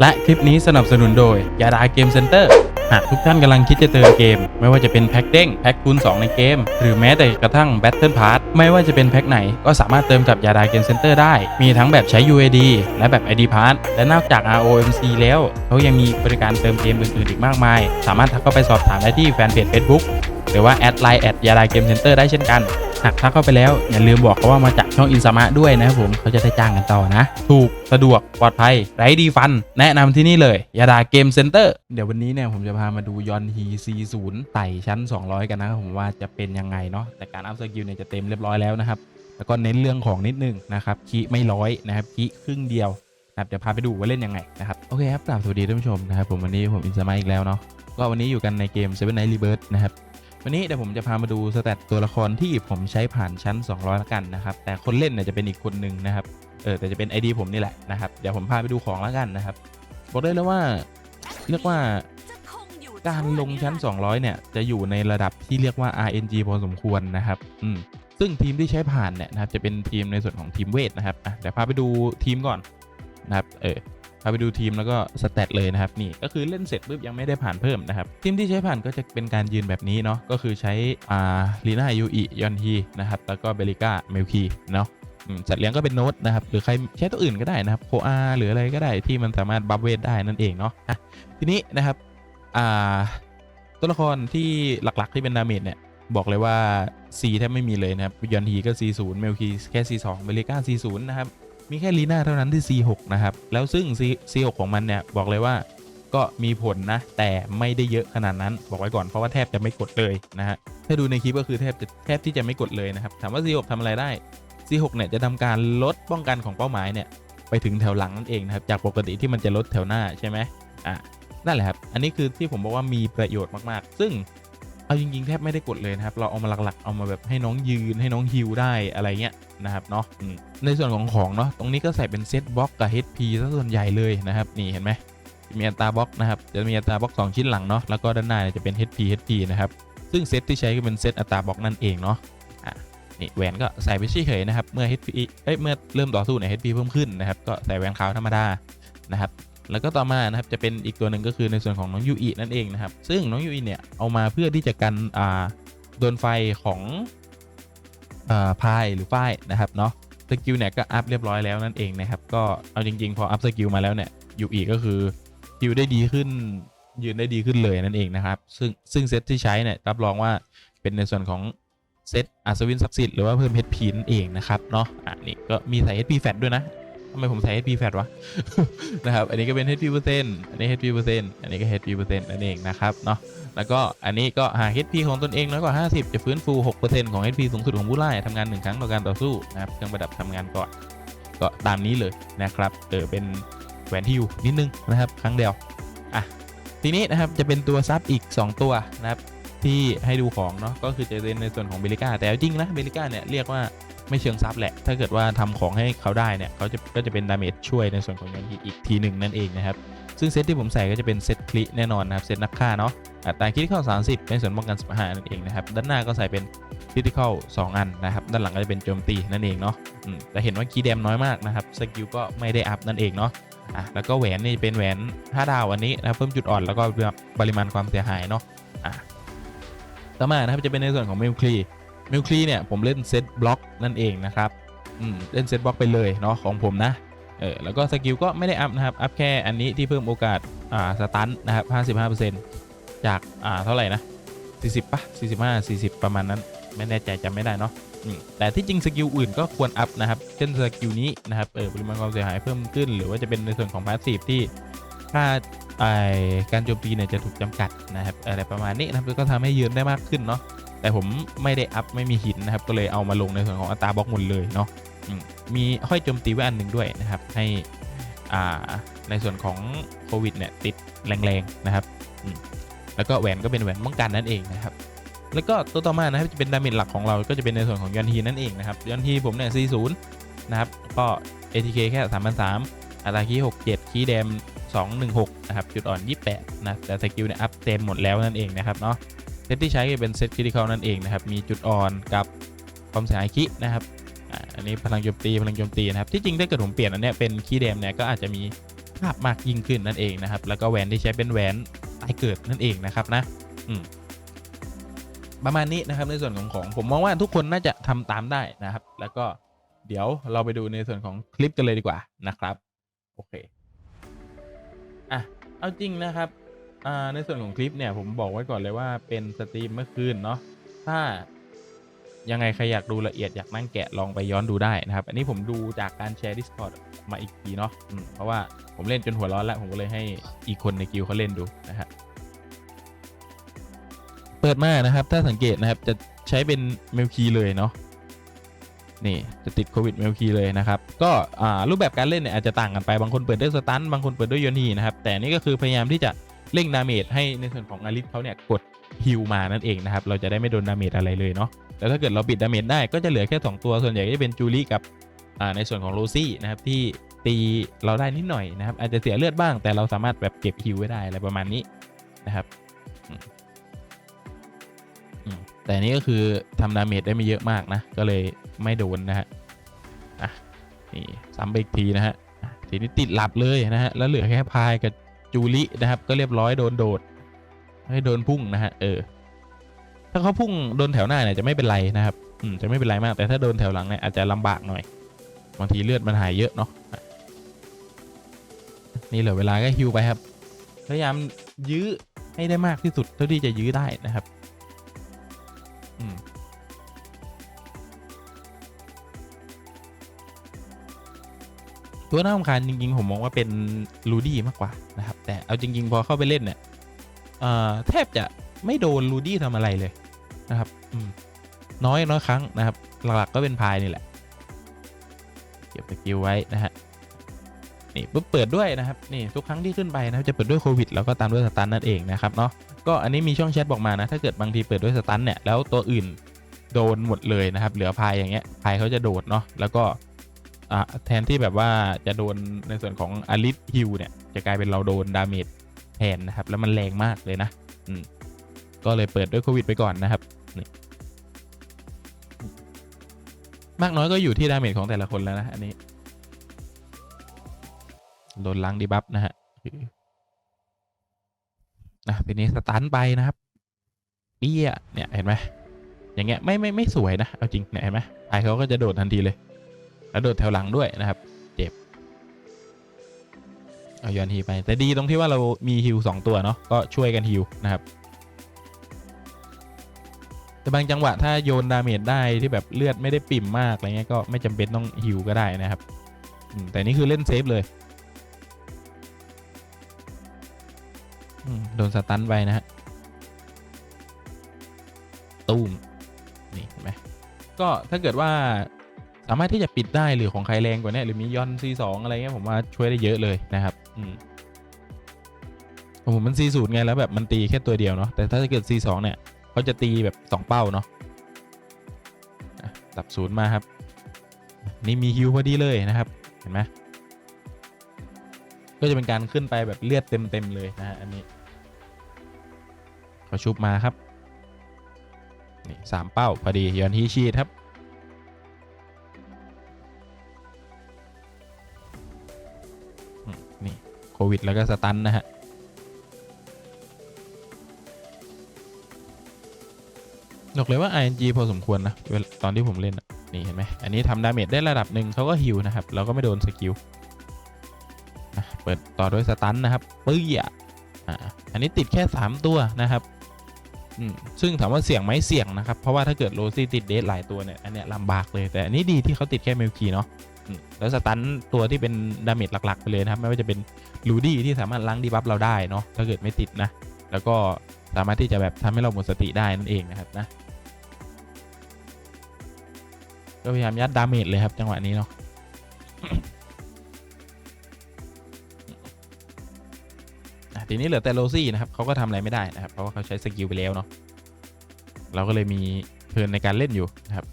และคลิปนี้สนับสนุนโดยยาดาเกมเซ็นเตอร์หากทุกท่านกำลังคิดจะเติมเกม ไม่ว่าจะเป็นแพ็คเด้งแพ็คคูณ2 ในเกม หรือแม้แต่กระทั่ง Battle Pass ไม่ว่าจะเป็นแพ็คไหนก็สามารถเติมกับยาดาเกมเซ็นเตอร์ได้ มีทั้งแบบใช้ UAD และแบบ ID Pass และนอกจาก ROMC แล้ว เขายังมีบริการเติมเกมอื่นๆอีกมากมาย สามารถทักเข้าไปสอบถามได้ที่แฟนเพจ Facebook หรือว่าแอดไลน์แอดยาดาเกมเซ็นเตอร์ได้เช่นกันหากทักเข้าไปแล้วอย่าลืมบอกเขาว่ามาจากช่องอินสามะด้วยนะครับผมเขาจะได้จ้างกันต่อนะ ถูกสะดวกปลอดภัยไร้ดีฟัน แนะนำที่นี่เลยยาดาเกมเซ็นเตอร์เดี๋ยววันนี้เนี่ยผมจะพามาดูยอนฮีซีศูนย์ไต่ชั้น 200 กันนะครับผมว่าจะเป็นยังไงเนาะแต่การอัพสกิลเนี่ยจะเต็มเรียบร้อยแล้วนะครับแล้วก็เน้นเรื่องของนิดนึงนะครับคีไม่ร้อยนะครับคีครึ่งเดียวนะครับเดี๋ยวพาไปดูว่าเล่นยังไงนะครับโอเคครับกราบสวัสดีท่านผู้ชมนะครับผมวันนี้ผมอินสามะอีกแล้วเนาะก็วันนี้อยู่กันในเกม Seven Night Rebirth นะครับ วันนี้เดี๋ยวผมจะพามาดูสแตทตัวละครที่ผมใช้ผ่านชั้น 200ละกันนะครับ แต่คนเล่นเนี่ยจะเป็นอีกคนหนึ่งนะครับ เออแต่จะเป็น ID ผมนี่แหละนะครับ เดี๋ยวผมพาไปดูของและกันนะครับ บอกได้เลยว่าเรียกว่าการลงชั้น 200 เนี่ย จะอยู่ในระดับที่เรียกว่า RNG พอสมควรนะครับ อืม ซึ่งทีมที่ใช้ผ่านเนี่ยนะครับ จะเป็นทีมในส่วนของทีมเวทนะครับ อะ เดี๋ยวพาไปดูทีมก่อนนะครับ เออ พาไปดูทีมแล้วก็สแตทเลยนะครับนี่ก็คือเล่นเสร็จปุ๊บยังไม่ได้ผ่านเพิ่มนะครับทีมที่ใช้ผ่านก็จะเป็นการยืนแบบนี้เนาะก็คือใช้อ่าลีน่ายูอิยอนฮีนะครับแล้วก็เบลิก้าเมลคีเนาะอืมสัตว์เลี้ยงก็เป็นโน้ตนะครับหรือใครใช้ตัวอื่นก็ได้นะครับโคอาหรืออะไรก็ได้ที่มันสามารถบัฟเวทได้นั่นเองเนาะะทีนี้นะครับอ่าตัวละครที่หลักๆที่เป็นดาเมจเนี่ยบอกเลยว่า C แทบไม่มีเลยนะครับยอนฮีก็ C0 เมลคีแค่ C2 เบลิก้า C0 นะครับ มีแค่ลีน่าเท่านั้นที่ C6 นะครับ แล้วซึ่ง C6 ของมันเนี่ยบอกเลยว่าก็มีผลนะ แต่ไม่ได้เยอะขนาดนั้น บอกไว้ก่อนเพราะว่าแทบจะไม่กดเลยนะฮะถ้าดูในคลิปก็คือแทบจะแทบที่จะไม่กดเลยนะครับ ถามว่า C6 ทำอะไรได้ C6 เนี่ยจะทำการลดป้องกันของเป้าหมายเนี่ยไปถึงแถวหลังนั่นเองนะครับ จากปกติที่มันจะลดแถวหน้าใช่ไหมอะนั่นแหละครับ อันนี้คือที่ผมบอกว่ามีประโยชน์มากๆ ซึ่ง เอาจริงๆแทบไม่ได้กดเลยนะครับ เราเอามาหลักๆ เอามาแบบให้น้องยืนให้น้องฮิวได้อะไรเงี้ยนะครับเนาะในส่วนของของเนาะตรงนี้ก็ใส่เป็นเซตบล็อกกับ HP ซะส่วนใหญ่เลยนะครับนี่เห็นไหมมีอัตราบล็อกนะครับจะมีอัตราบล็อก 2 ชิ้นหลังเนาะแล้วก็ด้านหน้าจะเป็น HP HP นะครับซึ่งเซตที่ใช้ก็เป็นเซตอัตราบล็อกนั่นเองเนาะอะนี่แหวนก็ใส่ไปเฉยๆนะครับเมื่อ HP เอ้ยเมื่อเริ่มต่อสู้เนี่ย HP เพิ่มขึ้นนะครับก็ใส่แหวนขาวธรรมดานะครับ แล้วก็ต่อมานะครับจะเป็นอีกตัวหนึ่งก็คือในส่วนของน้องยูอินั่นเองนะครับ ซึ่งน้องยูอิเนี่ยเอามาเพื่อที่จะกันอ่าโดนไฟของอ่าพายหรือฝ้ายนะครับเนาะสกิลเนี่ยก็อัพเรียบร้อยแล้วนั่นเองนะครับก็เอาจริงๆ พออัพสกิลมาแล้วเนี่ยยูอิก็คือฮิวได้ดีขึ้นยืนได้ดีขึ้นเลยนั่นเองนะครับ ซึ่งซึ่งเซตที่ใช้เนี่ยรับรองว่าเป็นในส่วนของเซตอัศวินศักดิ์สิทธิ์หรือว่าเพิ่ม HP นั่นเองนะครับเนาะอะนี่ก็มีใส่ HP แฟตด้วยนะ ทำไมผมใส่ HP แฟตวะ นะครับ อันนี้ก็เป็น HP เปอร์เซ็นต์อันนี้ HP เปอร์เซ็นต์อันนี้ก็ HP เปอร์เซ็นต์นั่นเองนะครับเนาะ แล้วก็อันนี้ก็หาก HP ของตนเองน้อยกว่า 50 จะฟื้นฟู 6%ของ HP สูงสุดของผู้ไล่ทำงาน 1 ครั้งต่อการต่อสู้นะครับเครื่องประดับทำงานก่อน ก็ตามนี้เลยนะครับ เออเป็นแหวนฮิวนิดนึงนะครับ ครั้งเดียว อะ ทีนี้นะครับจะเป็นตัวซับอีก 2 ตัวนะครับที่ให้ดูของเนาะก็คือจะเป็นในส่วนของเบลิก้าแต่จริงนะเบลิก้าเนี่ยเรียกว่า ไม่เชิงซับแหละ ถ้าเกิดว่าทำของให้เขาได้เนี่ยเขาจะก็จะเป็นดาเมจช่วยในส่วนของยันฮีอีกทีหนึ่งนั่นเองนะครับ ซึ่งเซตที่ผมใส่ก็จะเป็นเซตคลิแน่นอนนะครับ เซตนักฆ่าเนาะอัตราคริติคอล30 ในส่วนป้องกัน15นั่นเองนะครับ ด้านหน้าก็ใส่เป็นคริติคอล2อันนะครับ ด้านหลังก็จะเป็นโจมตีนั่นเองเนาะอืมแต่เห็นว่าคีย์แดมน้อยมากนะครับ สกิลก็ไม่ได้อัพนั่นเองเนาะอะแล้วก็แหวนนี่เป็นแหวน 5 ดาวอันนี้นะครับเพิ่มจุดอ่อนแล้วก็ปริมาณความเสียหายเนาะอะต่อมานะครับจะเป็นในส่วนของเมลคลี มลคลีเนี่ยผมเล่นเซตบล็อกนั่นเองนะครับอืมเล่นเซตบล็อกไปเลยเนาะของผมนะเออแล้วก็สกิลก็ไม่ได้อัพนะครับ อัพแค่อันนี้ที่เพิ่มโอกาสอ่าสตันนะครับ55%จากอ่าเท่าไหร่นะ 40ปะ45 40 ประมาณนั้น ไม่แน่ใจจำไม่ได้เนาะแต่ที่จริงสกิลอื่นก็ควรอัพนะครับ เช่นสกิลนี้นะครับเออปริมาณความเสียหายเพิ่มขึ้น หรือว่าจะเป็นในส่วนของพาสซีฟที่ค่าไอการโจมตีเนี่ยจะถูกจำกัดนะครับอะไรประมาณนี้นะครับก็ทำให้ยืนได้มากขึ้นเนาะ แต่ผมไม่ได้อัพไม่มีหินนะครับ ก็เลยเอามาลงในส่วนของอัตราบล็อกหมดเลยเนาะมีห้อยโจมตีไว้อันหนึ่งด้วยนะครับ ให้อ่าในส่วนของโควิดเนี่ยติดแรงๆนะครับ แล้วก็แหวนก็เป็นแหวนป้องกันนั่นเองนะครับ แล้วก็ตัวต่อมานะครับจะเป็นดาเมจหลักของเรา ก็จะเป็นในส่วนของยอนทีนั่นเองนะครับยอนทีผมเนี่ย40นะครับ ก็ ATK แค่3,300อัตราคีย์67 คีย์แดม216 นะครับ จุดอ่อน 28 นะ แต่สกิลเนี่ยอัพเต็มหมดแล้วนั่นเองนะครับเนาะ ซตที่ใช้ก็เป็นเซตคริติคอลนั่นเองนะครับ มีจุดอ่อนกับความเสียหายคินะครับอันนี้พลังโจมตีพลังโจมตีนะครับ ที่จริงถ้าเกิดผมเปลี่ยนอันนี้เป็นคีย์แดมเนี่ยก็อาจจะมีภาพมากยิ่งขึ้นนั่นเองนะครับ แล้วก็แหวนที่ใช้เป็นแหวนตายเกิดนั่นเองนะครับนะอืมประมาณนี้นะครับในส่วนของของผมมองว่าทุกคนน่าจะทำตามได้นะครับ แล้วก็เดี๋ยวเราไปดูในส่วนของคลิปกันเลยดีกว่านะครับ โอเคอะเอาจริงนะครับ อ่าในส่วนของคลิปเนี่ยผมบอกไว้ก่อนเลยว่าเป็นสตรีมเมื่อคืนเนาะถ้ายังไงใครอยากดูละเอียดอยากนั่งแกะลองไปย้อนดูได้นะครับ อันนี้ผมดูจากการแชร์ Discord มาอีกทีเนาะเพราะว่าผมเล่นจนหัวร้อนแล้ว ผมก็เลยให้อีกคนในกิลเขาเล่นดูนะฮะเปิดมานะครับ ถ้าสังเกตนะครับจะใช้เป็นเมลคีเลยเนาะนี่จะติดโควิดเมลคีเลยนะครับ ก็รูปแบบการเล่นเนี่ยอาจจะต่างกันไปบางคนเปิดด้วยสตันบางคนเปิดด้วยโยนีนะครับแต่นี่ก็คือพยายามที่จะ เร่งดาเมจให้ในส่วนของอาริสเขาเนี่ยกดฮิลมานั่นเองนะครับ เราจะได้ไม่โดนดาเมจอะไรเลยเนาะแล้วถ้าเกิดเราปิดดาเมจได้ก็จะเหลือแค่ 2 ตัวส่วนใหญ่ก็จะเป็นจูลี่กับในส่วนของโรซี่นะครับที่ตีเราได้นิดหน่อยนะครับ อาจจะเสียเลือดบ้าง แต่เราสามารถแบบเก็บฮิวไว้ได้อะไรประมาณนี้นะครับแต่นี้ก็คือทำดาเมจได้ไม่เยอะมากนะ ก็เลยไม่โดนนะฮะอะนี่ซ้ำไปอีกทีนะฮะทีนี้ติดหลับเลยนะฮะแล้วเหลือแค่พายกับ จูลีนะครับ ก็เรียบร้อยโดนโดด ให้โดนพุ่งนะฮะเออ ถ้าเขาพุ่งโดนแถวหน้าเนี่ยจะไม่เป็นไรนะครับอืมจะไม่เป็นไรมากแต่ถ้าโดนแถวหลังเนี่ยอาจจะลำบากหน่อยบางทีเลือดมันหายเยอะเนาะอะนี่เหลือเวลาก็ฮิวไปครับ พยายามยื้อให้ได้มากที่สุดเท่าที่จะยื้อได้นะครับ อืม ตัวน่ารำคาญจริงๆ ผมมองว่าเป็นลูดี้มากกว่านะครับ แต่เอาจริง ๆ พอเข้าไปเล่นเนี่ยแทบจะไม่โดนลูดี้ทำอะไรเลยนะครับน้อยน้อยครั้งนะครับ หลักๆก็เป็นพายนี่แหละ เก็บสกิลไว้นะฮะนี่ปุ๊บเปิดด้วยนะครับนี่ทุกครั้งที่ขึ้นไปนะครับจะเปิดด้วยโควิดแล้วก็ตามด้วยสตันนั่นเองนะครับเนาะก็อันนี้มีช่องแชทบอกมานะ ถ้าเกิดบางทีเปิดด้วยสตันเนี่ยแล้วตัวอื่นโดนหมดเลยนะครับ เหลือพายอย่างเงี้ยพายเขาจะโดดเนาะแล้วก็ อ่าแทนที่แบบว่าจะโดนในส่วนของอลิสฮิวเนี่ย จะกลายเป็นเราโดนดาเมจแทนนะครับ แล้วมันแรงมากเลยนะ อืม ก็เลยเปิดด้วยโควิดไปก่อนนะครับนี่มากน้อยก็อยู่ที่ดาเมจของแต่ละคนแล้วนะ อันนี้ โดนล้างดีบัฟนะฮะอะทีนี้สตันไปนะครับ เปี้ย เนี่ยเห็นไหมอย่างเงี้ยไม่ไม่ไม่สวยนะ เอาจริงเนี่ยเห็นไหมไอเขาก็จะโดดทันทีเลย แล้วโดดแถวหลังด้วยนะครับ เจ็บ เอาย้อนฮีไป แต่ดีตรงที่ว่าเรามีฮิวสองตัวเนาะ ก็ช่วยกันฮิวนะครับ แต่บางจังหวะถ้าโยนดาเมจได้ที่แบบเลือดไม่ได้ปิ่มมากอะไรเงี้ยก็ไม่จำเป็นต้องฮิวก็ได้นะครับ แต่นี่คือเล่นเซฟเลยโดนสตันไปนะฮะตูมนี่เห็นไหมก็ถ้าเกิดว่า สามารถที่จะปิดได้หรือของใครแรงกว่านี้หรือมียอน C2 อะไรเงี้ยผมว่าช่วยได้เยอะเลยนะครับอืมผมมัน C0 ไงแล้วแบบมันตีแค่ตัวเดียวเนาะแต่ถ้าเกิด C2 เนี่ยเขาจะตีแบบ 2 เป้าเนาะอะดับศูนย์มาครับ นี่มีฮิวพอดีเลยนะครับ เห็นไหมก็จะเป็นการขึ้นไปแบบเลือดเต็มๆเลยนะฮะอันนี้เขาชุบมาครับนี่สามเป้าพอดีย้อนฮีชีดครับ วิด แล้วก็สตันนะฮะบอกเลยว่า ING พอสมควรนะตอนที่ผมเล่นนี่เห็นไหมอันนี้ทำดาเมจได้ระดับหนึ่งเขาก็ฮิวนะครับเราก็ไม่โดนสกิลเปิดต่อด้วยสตันนะครับปื้ยอ่าอันนี้ติดแค่ 3 ตัวนะครับซึ่งถามว่าเสี่ยงไหมเสี่ยงนะครับ เพราะว่าถ้าเกิดโรซี่ติดเดทหลายตัวเนี่ย อันเนี้ยลำบากเลย แต่อันนี้ดีที่เขาติดแค่เมลคีเนาะ แล้วสตันตัวที่เป็นดาเมจหลัก ๆ ไปเลยนะครับ ไม่ว่าจะเป็นลูดี้ที่สามารถล้างดีบัฟเราได้เนาะถ้าเกิดไม่ติดนะ แล้วก็สามารถที่จะแบบทำให้เราหมดสติได้นั่นเองนะครับนะก็พยายามยัดดาเมจเลยครับจังหวะนี้เนาะทีนี้เหลือแต่โรซี่นะครับเขาก็ทำอะไรไม่ได้นะครับ เพราะว่าเขาใช้สกิลไปแล้วเนาะเราก็เลยมีเพลินในการเล่นอยู่นะครับ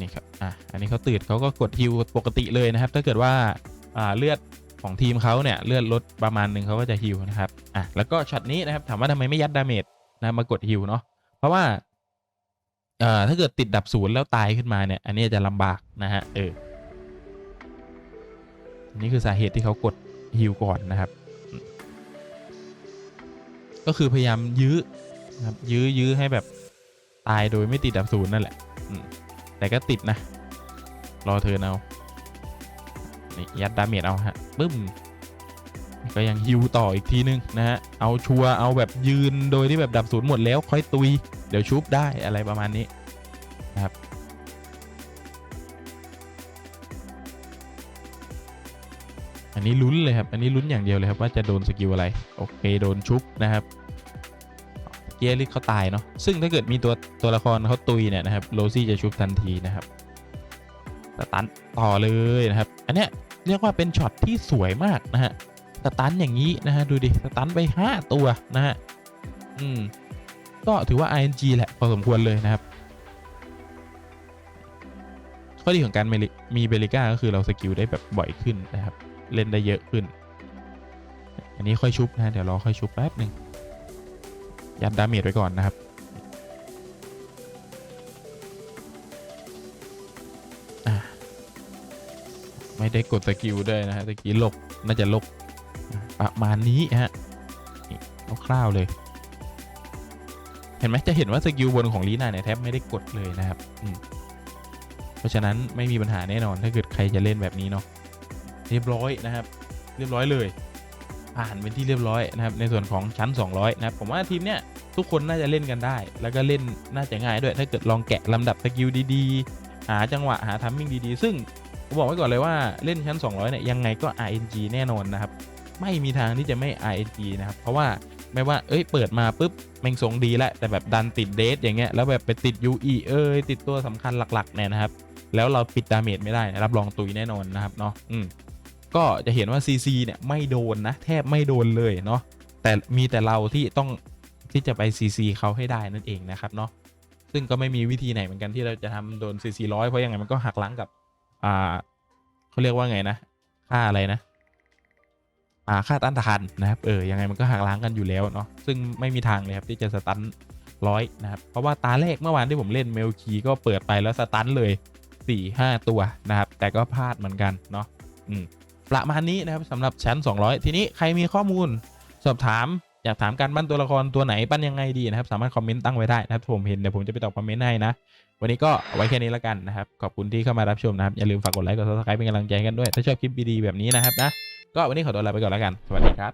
นี่ครับ อะอันนี้เขาตื่นเขาก็กดฮิวปกติเลยนะครับ ถ้าเกิดว่าอ่าเลือดของทีมเขาเนี่ยเลือดลดประมาณหนึ่งเขาก็จะฮิวนะครับอะแล้วก็ช็อตนี้นะครับถามว่าทำไมไม่ยัดดาเมจนะมากดฮิวเนาะเพราะว่าเอ่อถ้าเกิดติดดับศูนย์แล้วตายขึ้นมาเนี่ย อันนี้จะลำบากนะฮะเออนี่คือสาเหตุที่เขากดฮิวก่อนนะครับ ก็คือพยายามยื้อนะครับยื้อยื้อให้แบบตายโดยไม่ติดดับศูนย์นั่นแหละแต่ก็ติดนะ รอเธอเอานี่ยัดดาเมจเอาฮะปึ้ม ก็ยังฮิวต่ออีกทีนึงนะฮะ เอาชัวร์เอาแบบยืนโดยที่แบบดับศูนย์หมดแล้วค่อยตุย เดี๋ยวชุบได้อะไรประมาณนี้นะครับอันนี้ลุ้นเลยครับ อันนี้ลุ้นอย่างเดียวเลยครับว่าจะโดนสกิลอะไร โอเคโดนชุบนะครับเกียร์ลิกเขาตายเนาะ ซึ่งถ้าเกิดมีตัวตัวละครเขาตุยเนี่ยนะครับโรซี่จะชุบทันทีนะครับ ตันต่อเลยนะครับ อันเนี้ยเรียกว่าเป็นช็อตที่สวยมากนะฮะสตันอย่างนี้นะฮะดูดิสตันไป 5 ตัวนะฮะอืมก็ถือว่า RNG แหละพอสมควรเลยนะครับ ข้อดีของการมีมีเบลิก้าก็คือเราสกิลได้แบบบ่อยขึ้นนะครับ เล่นได้เยอะขึ้น อันนี้ค่อยชุบนะเดี๋ยวรอค่อยชุบแป๊บหนึ่งยัดดาเมจไว้ก่อนนะครับ ไม่ได้กดสกิลด้วยนะฮะตะกี้ลบน่าจะลบประมาณนี้ฮะคร่าวๆเลย เห็นไหมจะเห็นว่าสกิลบนของลีน่าเนี่ยแทบไม่ได้กดเลยนะครับเพราะฉะนั้นไม่มีปัญหาแน่นอนถ้าเกิดใครจะเล่นแบบนี้เนาะเรียบร้อยนะครับ เรียบร้อยเลยผ่านเป็นที่เรียบร้อยนะครับในส่วนของชั้น 200 นะครับผมว่าทีมเนี้ยทุกคนน่าจะเล่นกันได้ แล้วก็เล่นน่าจะง่ายด้วย ถ้าเกิดลองแกะลำดับสกิลดีๆ หาจังหวะหาทัมมิ่งดีๆ ซึ่ง ผมบอกไว้ก่อนเลยว่าเล่นชั้น 200เนี่ยยังไงก็ RNG แน่นอนนะครับ ไม่มีทางที่จะไม่ RNG นะครับ เพราะว่าไม่ว่าเอ้ยเปิดมาปุ๊บแม่งทรงดีแล้วแต่แบบดันติดเดทอย่างเงี้ยแล้วแบบไปติด UE เอ้ยติดตัวสำคัญหลักๆเนี่ยนะครับ แล้วเราปิดดาเมจไม่ได้รับรองตุยแน่นอนนะครับเนาะอืมก็จะเห็นว่า CC เนี่ยไม่โดนนะ แทบไม่โดนเลยเนาะแต่มีแต่เราที่ต้องที่จะไป CC เขาให้ได้นั่นเองนะครับเนาะซึ่งก็ไม่มีวิธีไหนเหมือนกันที่เราจะทำโดน CC ร้อยเพราะยังไงมันก็หักล้างกับ อ่าเขาเรียกว่าไงนะ ค่าอะไรนะ อ่าค่าต้านทานนะครับ เออ ยังไงมันก็หักล้างกันอยู่แล้วเนาะ ซึ่งไม่มีทางเลยครับที่จะสตันร้อยนะครับ เพราะว่าตาแรกเมื่อวานที่ผมเล่นเมลคีก็เปิดไปแล้วสตันเลย4ี่ห้าตัวนะครับ แต่ก็พลาดเหมือนกันเนาะ อืมประมาณนี้นะครับสำหรับชั้น 200 ทีนี้ใครมีข้อมูลสอบถาม อยากถามการปั้นตัวละครตัวไหนปั้นยังไงดีนะครับ สามารถคอมเมนต์ตั้งไว้ได้นะครับผมเห็นเดี๋ยวผมจะไปตอบคอมเมนต์ให้นะ วันนี้ก็ไว้แค่นี้แล้วกันนะครับ ขอบคุณที่เข้ามารับชมนะครับ อย่าลืมฝากกดไลค์กดซับสไครป์เป็นกำลังใจกันด้วย ถ้าชอบคลิปดีๆแบบนี้นะครับนะ ก็วันนี้ขอตัวลาไปก่อนแล้วกัน สวัสดีครับ